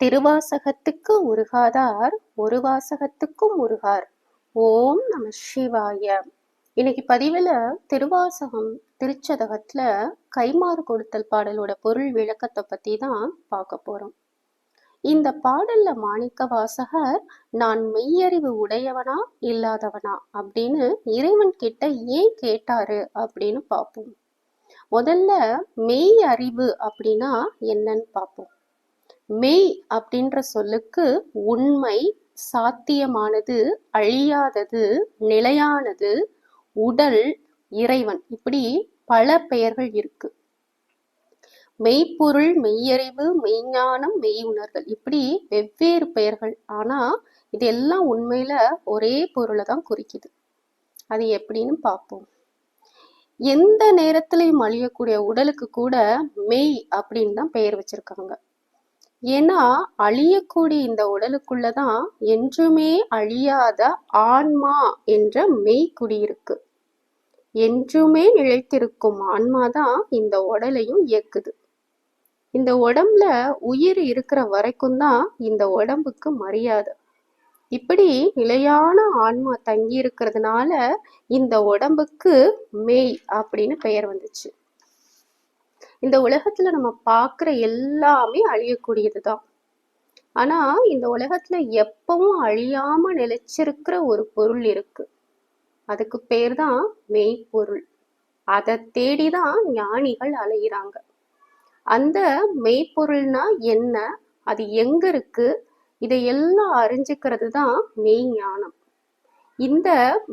திருவாசகத்துக்கு உருகாதார் ஒரு வாசகத்துக்கும் உருகார். ஓம் நம சிவாய. இன்னைக்கு பதிவில் திருவாசகம் திருச்சதகத்தில் கைமாறு கொடுத்தல் பாடலோட பொருள் விளக்கத்தை பற்றி தான் பார்க்க போகிறோம் இந்த பாடல்ல மாணிக்க வாசகர் நான் மெய்யறிவு உடையவனா இல்லாதவனா? அப்படின்னு இறைவன் கிட்ட ஏன் கேட்டாரு அப்படின்னு பார்ப்போம். முதல்ல மெய் அறிவு அப்படின்னா என்னன்னு பார்ப்போம். மெய் அப்படின்ற சொல்லுக்கு உண்மை சாத்தியமானது அழியாதது நிலையானது உடல் இறைவன். இப்படி பல பெயர்கள் இருக்கு. மெய்ப்பொருள் மெய்யறிவு மெய்ஞானம் மெய் உணர்தல் இப்படி வெவ்வேறு பெயர்கள். ஆனா இதெல்லாம் உண்மையில ஒரே பொருளை தான் குறிக்குது. அது எப்படின்னு பார்ப்போம். எந்த நேரத்திலையும் அழியக்கூடிய உடலுக்கு கூட மெய் அப்படின்னு தான் பெயர் வச்சிருக்காங்க. ஏன்னா அழியக்கூடிய இந்த உடலுக்குள்ளதான் என்றுமே அழியாத ஆன்மா என்ற மெய் குடியிருக்கு. என்றுமே நிலைத்திருக்கும் ஆன்மா தான் இந்த உடலையும் இயக்குது. இந்த உடம்புல உயிர் இருக்கிற வரைக்கும் தான் இந்த உடம்புக்கு மரியாதை. இப்படி நிலையான ஆன்மா தங்கி இருக்கிறதுனால இந்த உடம்புக்கு மெய் அப்படின்னு பெயர் வந்துச்சு. இந்த உலகத்துல நம்ம பார்க்குற எல்லாமே அழியக்கூடியது தான் ஆனா இந்த உலகத்துல எப்பவும் அழியாம நிலைச்சிருக்கிற ஒரு பொருள் இருக்கு. அதுக்கு பேர் தான் மெய்ப்பொருள். அதை தேடி தான் ஞானிகள் அலையிறாங்க. அந்த மெய்ப்பொருள்னா என்ன? அது எங்க இருக்கு? இதையெல்லாம் அறிஞ்சுக்கிறது தான் மெய்ஞானம். இந்த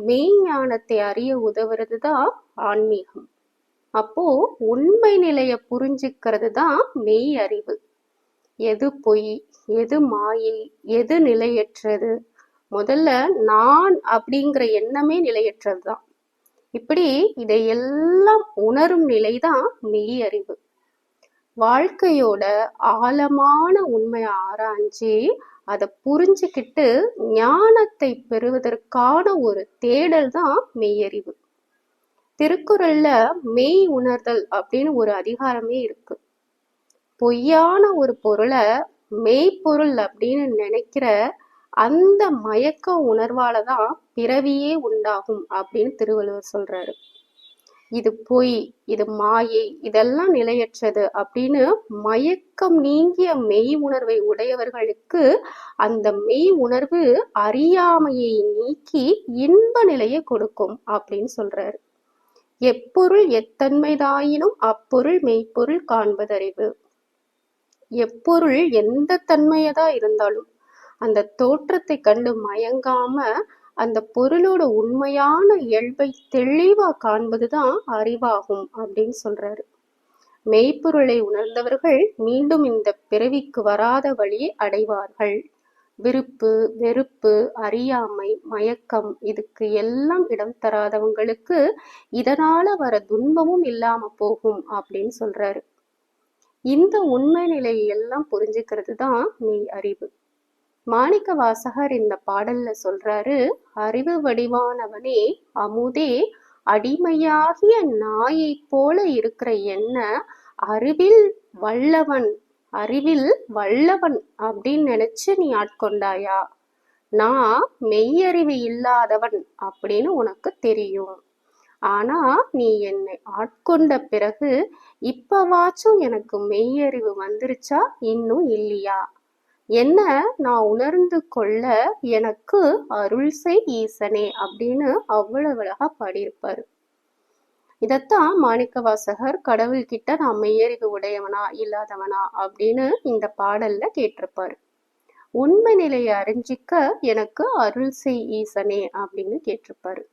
மெய்ஞானத்தை அறிய உதவுறது தான் ஆன்மீகம். அப்போ உண்மை நிலைய புரிஞ்சுக்கிறது தான் மெய் அறிவு. எது பொய் எது மாயை எது நிலையற்றது? முதல்ல நான் அப்படிங்கிற எண்ணமே நிலையற்றது தான் இப்படி இதையெல்லாம் உணரும் நிலைதான் மெய் அறிவு. வாழ்க்கையோட ஆழமான உண்மையை ஆராய்ஞ்சு அதை புரிஞ்சுக்கிட்டு ஞானத்தை பெறுவதற்கான ஒரு தேடல் தான் மெய்யறிவு திருக்குறள்ல மெய் உணர்தல் அப்படின்னு ஒரு அதிகாரமே இருக்கு. பொய்யான ஒரு பொருளை மெய்ப்பொருள் அப்படின்னு நினைக்கிற அந்த மயக்க உணர்வால தான் பிறவியே உண்டாகும் அப்படின்னு திருவள்ளுவர் சொல்றாரு. இது பொய் இது மாயை இதெல்லாம் நிலையற்றது அப்படின்னு மயக்கம் நீங்கிய மெய் உணர்வை உடையவர்களுக்கு அந்த மெய் உணர்வு அறியாமையை நீக்கி இன்ப நிலையை கொடுக்கும் அப்படின்னு சொல்றாரு. எப்பொருள் எத்தன்மைதாயினும் அப்பொருள் மெய்ப்பொருள் காண்பதறிவு. எப்பொருள் எந்த தன்மையதா இருந்தாலும் அந்த தோற்றத்தை கண்டு மயங்காம அந்த பொருளோட உண்மையான இயல்பை தெளிவா காண்பதுதான் அறிவாகும் அப்படின்னு சொல்றாரு. மெய்ப்பொருளை உணர்ந்தவர்கள் மீண்டும் இந்த பிறவிக்கு வராத வழியை அடைவார்கள். விருப்பு வெறுப்பு அறியாமை மயக்கம் இதுக்கு எல்லாம் இடம் தராதவங்களுக்கு இதனால வர துன்பமும் இல்லாம போகும் அப்படின்னு சொல்றாரு. இந்த உண்மை நிலையை எல்லாம் புரிஞ்சுக்கிறது தான் மெய் அறிவு. மாணிக்க வாசகர் இந்த பாடல்ல சொல்றாரு அறிவு வடிவானவனே அமுதே அடிமையாகிய நாயை போல இருக்கிற என்ன அறிவில் வல்லவன் அறிவில் வல்லவன் அப்படின்னு நினைச்சு நீ ஆட்கொண்டாயா? நான் மெய்யறிவு இல்லாதவன் அப்படின்னு உனக்கு தெரியும். ஆனா நீ என்னை ஆட்கொண்ட பிறகு இப்பவாச்சும் எனக்கு மெய்யறிவு வந்துருச்சா? இன்னும் இல்லையா? என்ன நான் உணர்ந்து கொள்ள எனக்கு அருள் செய் ஈசனே அப்படின்னு அவ்வளவு அழகா பாடியிருப்பாரு. இதைத்தான் மாணிக்க வாசகர் கடவுள்கிட்ட நான் மெய்யறிவு உடையவனா இல்லாதவனா அப்படின்னு இந்த பாடல்ல கேட்டிருப்பாரு. உண்மை நிலையை அறிஞ்சிக்க எனக்கு அருள் செய் ஈசனே அப்படின்னு கேட்டிருப்பாரு.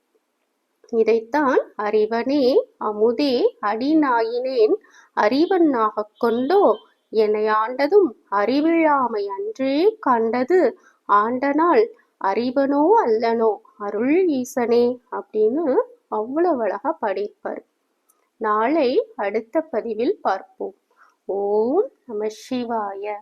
இதைத்தான் அறிவனே அமுதே அடிநாயினேன் அறிவனாக கொண்டோ என்னை ஆண்டதும் அறிவிழாமை அன்றே கண்டது ஆண்டனால் அறிவனோ அல்லனோ அருள் ஈசனே அப்படின்னு அவ்வளவு அழகா பாடியிருப்பார். நாளை அடுத்த பதிவில் பார்ப்போம். ஓம் நம சிவாய.